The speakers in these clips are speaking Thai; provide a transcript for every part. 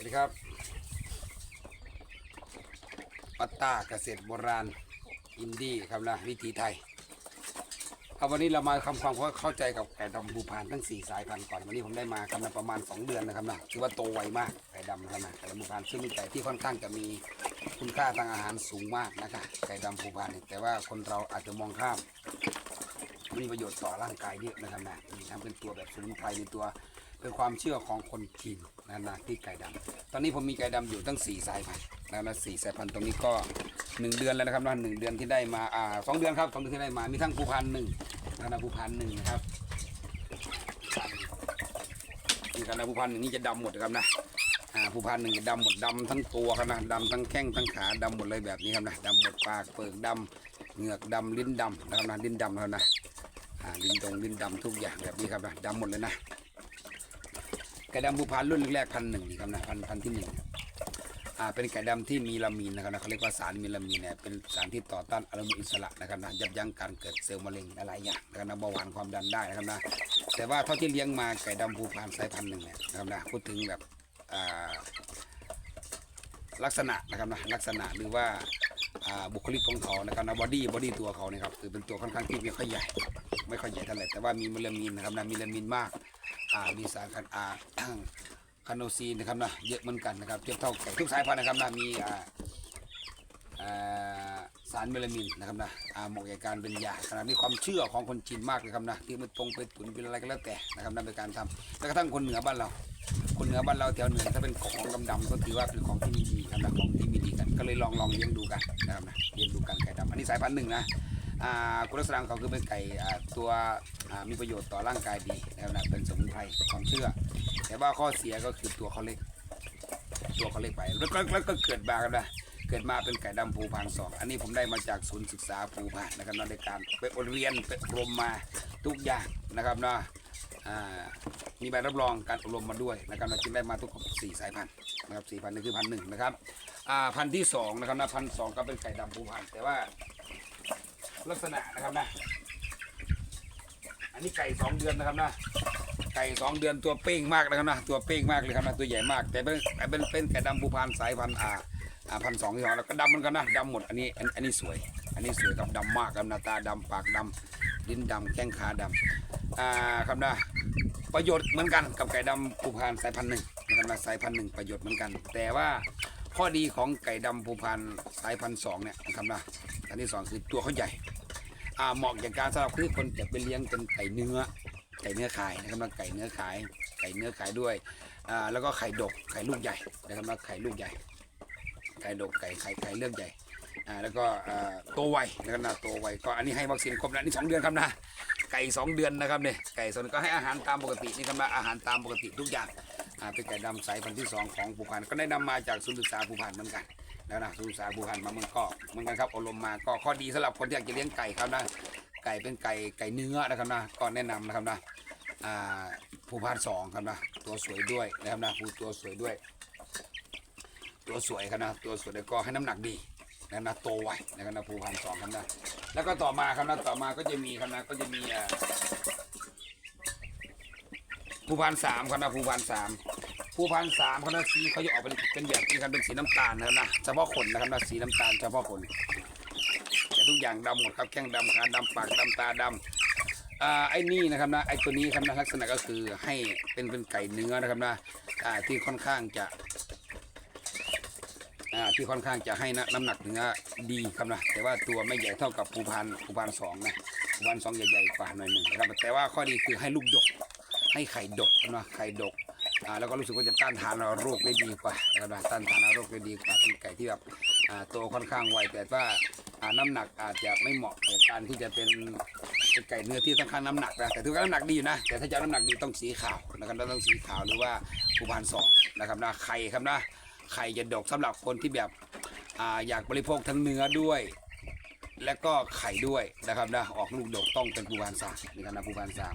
วัสดีครับปัตตาเกษตรโบราณอินดี้ครับนะวิถีไทยเอาวันนี้เรามาทำความเข้าใจกับไก่ดำภูพานทั้ง 4 สายพันธุ์ก่อนวันนี้ผมได้มากันนะประมาณ 2 เดือนนะครับนะถือว่าโตไวมากไก่ดำนะครับนะไก่ดำภูพานซึ่งเป็นไก่ที่ค่อนข้างจะมีคุณค่าทางอาหารสูงมากนะคะไก่ดำภูพานแต่ว่าคนเราอาจจะมองข้ามมีประโยชน์ต่อร่างกายเยอะนะครับนะมีทั้งเป็นตัวแบบสมุนไพรในตัว เป็นความเชื่อของคนจีนนะนะที่ไก่ดำตอนนี้ผมมีไก่ดำอยู่ตั้ง4สายพันธุ์นะนะสี่สายพันธุ์ตรงนี้ก็หนึ่งเดือนแล้วนะครับนะหนึ่งเดือนที่ได้มาอ่าสองเดือนครับสองเดือนที่ได้มามีทั้งภูพานหนึ่งนะนะภูพานหนึ่งนะครับนี่กันนะภูพานหนึ่งนี่จะดำหมดนะครับนะอ่าภูพานหนึ่งจะดำหมดดำทั้งตัวครับนะดำทั้งแข้งทั้งขาดำหมดเลยแบบนี้ครับนะดำหมดปากเปลือกดำเหงือกดำลิ้นดำนะครับนะลิ้นดำนะครับนะอ่าลิ้นตรงลิ้นดำทุกอย่างแบบนี้ครับนะดำหมดเลยนะ ไก่ดำภูพานรุ่นแรกพันหนึ่งนะครับนะพันพันที่หนึ่งอ่าเป็นไก่ดำที่มีลามีนนะครับนะเขาเรียกว่าสารมีลามีนเนี่ยเป็นสารที่ต่อต้านอนุมูลอิสระนะครับนะยับยั้งการเกิดเซลล์มะเร็งหลายอย่างนะครับนะเบาหวานความดันได้นะครับนะแต่ว่าเท่าที่เลี้ยงมาไก่ดำภูพานสายพันธุ์หนึ่งเนี่ยนะครับนะพูดถึงแบบอ่าลักษณะนะครับนะลักษณะหรือว่าบุคลิกของเขานะครับนะบอดี้บอดี้ตัวเขาเนี่ยครับคือเป็นตัวค่อนข้างที่ไม่ค่อยใหญ่ ไม่ค่อยใหญ่เท่าไหร่แต่ว่ามีมิลลามีนนะครับนะมีลามีนมาก อามีสารคันอาคาโนซีนนะครับนะเยอะเหมือนกันนะครับเทียบเท่าไก่ทุกสายพันธุ์นะครับนะมีอ่าสารเมลามินนะครับนะเหมาะแก่การเป็นยาขนาดนี้ความเชื่อของคนจีนมากเลยครับนะที่มันตรงไปตุนเป็นอะไรก็แล้วแต่นะครับนะในการทำแล้วกระทั่งคนเหนือบ้านเรา คนเหนือบ้านเราแถวเหนือถ้าเป็นของดำๆก็ถือว่าเป็นของที่มีดีครับนะของที่มีดีกันก็เลยลองลองเลี้ยงดูกันนะครับนะเลี้ยงดูกันไก่ดำอันนี้สายพันธุ์หนึ่งนะ อ่าคุณลักษณะของเขาคือเป็นไก่อ่าตัวอ่ามีประโยชน์ต่อร่างกายดีนะครับนะเป็นสมุนไพรความเชื่อ แต่ว่าข้อเสียก็คือตัวเขาเล็ก ตัวเขาเล็กไปแล้วก็แล้วก็เกิดมากันนะเกิดมาเป็นไก่ดำภูพานสอง อันนี้ผมได้มาจากศูนย์ศึกษาภูพานนะครับนะในการไปเรียนไปอบรมมาทุกอย่างนะครับนะอ่ามีใบรับรองการอบรมมาด้วยนะครับนะจึงได้มาทุกสี่สายพันธุ์นะครับสี่พันนี่คือพันหนึ่งนะครับอ่าพันธุ์ที่สองนะครับนะพันสองก็เป็นไก่ดำภูพานแต่ว่า ลักษณะนะครับนะ อันนี้ไก่สองเดือนนะครับนะ ไก่สองเดือนตัวเป้งมากนะครับนะ ตัวเป้งมากเลยครับนะ ตัวใหญ่มาก แต่เป็นเป็นเป็นไก่ดำภูพานสายพันธุ์อ่าอ่าพันสองที่สองแล้วก็ดำมือนกันนะดำหมด อันนี้อันอันนี้สวย อันนี้สวยครับดำมากครับหน้าตาดำปากดำลิ้นดำแข้งขาดำอ่าครับนะประโยชน์เหมือนกันกับไก่ดำภูพานสายพันธุ์หนึ่งนะครับนะสายพันธุ์หนึ่งประโยชน์เหมือนกัน แต่ว่าข้อดีของไก่ดำภูพานสายพันธุ์สองเนี่ยนะครับนะอันที่สองคือตัวเขาใหญ่ อ่าเหมาะกับการสำหรับที่คนจะไปเลี้ยงเป็นไก่เนื้อ ไก่เนื้อขายนะครับนะไก่เนื้อขาย ไก่เนื้อขายด้วยอ่าแล้วก็ไข่ดกไข่ลูกใหญ่นะครับนะไข่ลูกใหญ่ไก่ดกไก่ไข่ไข่เลือกใหญ่อ่าแล้วก็อ่าโตไวนะครับนะโตไวก็อันนี้ให้วัคซีนครบแล้วนี่สองเดือนครับนะไก่สองเดือนนะครับเนี่ยไก่สองเดือนก็ให้อาหารตามปกตินี่ครับนะอาหารตามปกติทุกอย่างอ่าเป็นไก่ดำสายพันธุ์ที่สองของภูพานก็ได้นำมาจากศูนย์ศึกษาภูพานเหมือนกัน แล้วนะศูนย์ศึกษาภูพานมาเมืองก็เหมือนกันครับอบรมมาก็ข้อดีสำหรับคนที่อยากจะเลี้ยงไก่ครับนะไก่เป็นไก่ไก่เนื้อนะครับนะก็แนะนำนะครับนะอ่าภูพานสองครับนะตัวสวยด้วยนะครับนะภูตัวสวยด้วย ตัวสวยครับนะตัวสวยแล้วก็ให้น้ำหนักดีนะครับนะโตไวนะครับนะภูพานสองครับนะแล้วก็ต่อมาครับนะต่อมาก็จะมีครับนะก็จะมีอ่าภูพานสามครับนะภูพานสาม ภูพานสามเขานะสีเขาจะออกเป็นเป็นแบบนี้ครับเป็นสีน้ำตาลนะครับนะเฉพาะขนนะครับนะสีน้ำตาลเฉพาะขนแต่ทุกอย่างดำหมดครับแข้งดำขาดำปากดำตาดำอ่าไอ้นี่นะครับนะไอ้ตัวนี้ครับนะลักษณะก็คือให้เป็นเป็นไก่เนื้อนะครับนะอ่าที่ค่อนข้างจะ อ่าที่ค่อนข้างจะให้นะน้ำหนักเนื้อดีครับนะแต่ว่าตัวไม่ใหญ่เท่ากับภูพานภูพานสองนะภูพานสองใหญ่ๆกว่าหน่อยหนึ่งนะครับแต่ว่าข้อดีคือให้ลูกดก ให้ไข่ดกนะไข่ดก อ่าแล้วก็รู้สึกว่าจะต้านทานโรคได้ดีกว่านะครับนะต้านทานโรคได้ดีกว่าเป็นไก่ที่แบบอ่าโตค่อนข้างไวแต่ว่าอ่าน้ำหนักอาจจะไม่เหมาะกับการที่จะเป็นเป็นไก่เนื้อที่ค่อนข้างน้ำหนักนะแต่ถือว่าน้ำหนักดีอยู่นะ แต่ถ้าจะน้ำหนักดีต้องสีขาวนะครับต้องสีขาวหรือว่าภูพานสองนะครับนะไข่ครับนะไข่จะดกสำหรับคนที่แบบอ่าอยากบริโภคทั้งเนื้อด้วยและก็ไข่ด้วยนะครับนะออกลูกดกต้องเป็นภูพานสามนี่ครับนะภูพานสาม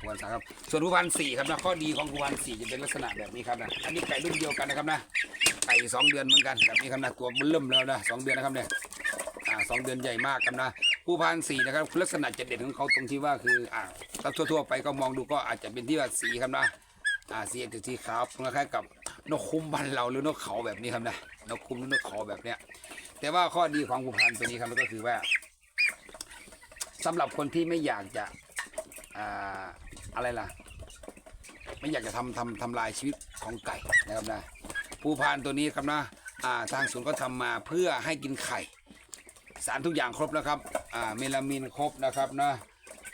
ภูพานสามครับ ส่วนภูพานสี่ครับนะข้อดีของภูพานสี่จะเป็นลักษณะแบบนี้ครับนะอันนี้ไก่รุ่นเดียวกันนะครับนะไก่สองเดือนเหมือนกันแบบนี้ครับนะตัวเริ่มแล้วนะสองเดือนนะครับเนี่ยอ่าสองเดือนใหญ่มากครับนะภูพานสี่นะครับลักษณะจะเด่นของเขาตรงที่ว่าคืออ่าถ้าทั่วๆไปก็มองดูก็อาจจะเป็นที่ว่าสีครับนะอ่าสีอาจจะสีขาวคล้ายๆกับนกคุ้มบ้านเราหรือนกเขาแบบนี้ครับนะนกคุ้มหรือนกเขาแบบเนี้ยแต่ว่าข้อดีของภูพานตัวนี้ครับก็คือว่าสำหรับคนที่ไม่อยากจะ อ่าอะไรล่ะ ไม่อยากจะทำทำทำลายชีวิตของไก่นะครับนะภูพานตัวนี้ครับนะอ่าทางศูนย์ก็ทำมาเพื่อให้กินไข่ สารทุกอย่างครบนะครับอ่าเมลามินครบนะครับนะ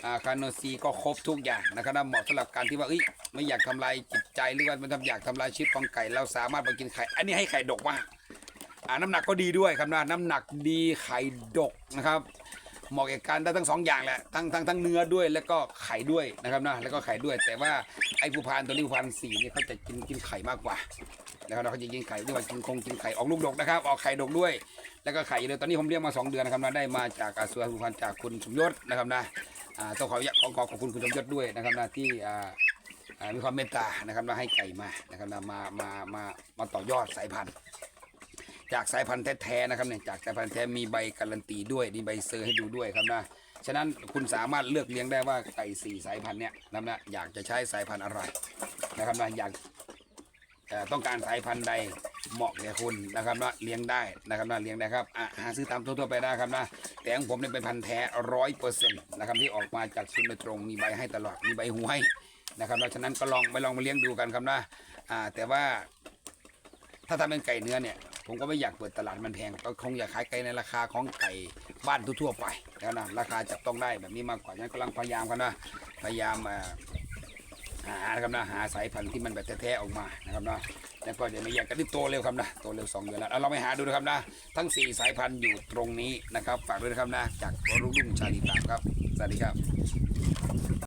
อ่าคาโนซีก็ครบทุกอย่างนะครับนะเหมาะสำหรับการที่ว่าเอ้ยไม่อยากทำลายจิตใจหรือว่าไม่ทำอยากทำลายชีวิตของไก่ เราสามารถไปกินไข่ อันนี้ให้ไข่ดกมากอ่าน้ำหนักก็ดีด้วยครับนะน้ำหนักดีไข่ดกนะครับ เหมาะแก่การได้ทั้งสองอย่างแหละทั้งทั้งทั้งเนื้อด้วยแล้วก็ไข่ด้วยนะครับนะแล้วก็ไข่ด้วย แต่ว่าไอ้ภูพานตัวนี้ภูพานสีนี่เขาจะกินกินไข่มากกว่านะครับเขาจะกินไข่ด้วยกินคงกินไข่ออกลูกดกนะครับออกไข่ดกด้วย แล้วก็ไข่เลยตอนนี้ผมเลี้ยงมา 2 เดือนนะครับนะได้มาจากอาสวนภูพานจากคุณสมยศนะครับนะต้องขอขอขอบคุณคุณสมยศด้วยนะครับนะที่มีความเมตตานะครับนะให้ไก่มานะครับมามามามาต่อยอดสายพันธุ์ จากสายพันธุ์แท้ๆนะครับเนี่ยจากสายพันธุ์แท้มีใบการันตีด้วยมีใบเซอร์ให้ดูด้วยครับนะฉะนั้นคุณสามารถเลือกเลี้ยงได้ว่าไก่สี่สายพันธุ์เนี่ยนะครับนะอยากจะใช้สายพันธุ์อะไรนะครับนะอยากต้องการสายพันธุ์ใดเหมาะแก่คุณนะครับนะเลี้ยงได้นะครับนะเลี้ยงได้ครับหาซื้อตามทั่วๆไปได้ครับนะแต่ของผมเนี่ยเป็นพันธุ์แท้ร้อยเปอร์เซ็นต์นะครับที่ออกมาจากศูนโดยตรงมีใบให้ตลอดมีใบหูให้นะครับนะฉะนั้นก็ลองไปลองมาเลี้ยงดูกันครับนะแต่ว่าถ้าทำเป็นไก่เนื้อเนี่ย ผมก็ไม่อยากเปิดตลาดมันแพงก็คงอยากขายไก่ในราคาของไก่บ้านทั่วๆไปแล้วนะราคาจับต้องได้แบบนี้มากกว่านั้นกำลังพยายามกันนะพยายามหาครับนะหาสายพันธุ์ที่มันแบบแท้ๆออกมานะครับนะแล้วก็เดี๋ยวไม่อยากกันที่โตเร็วครับนะโตเร็วสองเดือนแล้วเราไปหาดูนะครับนะทั้งสี่สายพันธุ์อยู่ตรงนี้นะครับฝากด้วยนะครับนะจากรุ่งรุ่งชาลีฟามครับสวัสดีครับ